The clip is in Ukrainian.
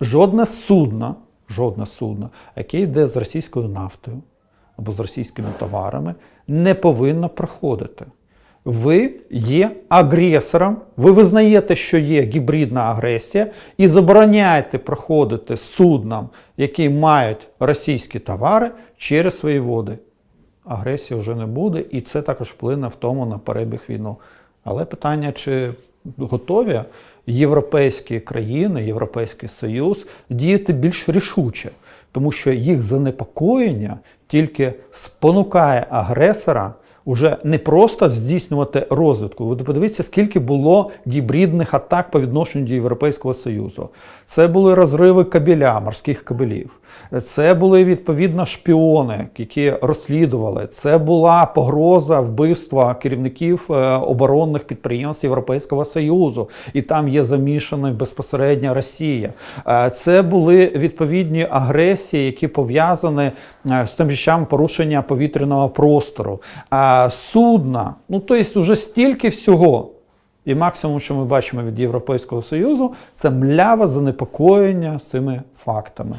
жодне судно, жодне судно, яке йде з російською нафтою або з російськими товарами, не повинно проходити. Ви є агресором, ви визнаєте, що є гібридна агресія, і забороняєте проходити суднам, які мають російські товари, через свої води. Агресії вже не буде, і це також вплине в тому на перебіг війну. Але питання, чи готові європейські країни, Європейський Союз діяти більш рішуче, тому що їх занепокоєння тільки спонукає агресора уже не просто здійснювати розвитку. Ви подивіться, скільки було гібридних атак по відношенню до Європейського Союзу. Це були розриви кабеля, морських кабелів. Це були відповідно шпіони, які розслідували. Це була погроза вбивства керівників е, оборонних підприємств Європейського Союзу, і там є замішана безпосередньо Росія. Е, Це були відповідні агресії, які пов'язані е, з тим самим порушення повітряного простору. Судна, ну тобто, вже стільки всього. І максимум, що ми бачимо від Європейського Союзу, це мляве занепокоєння цими фактами.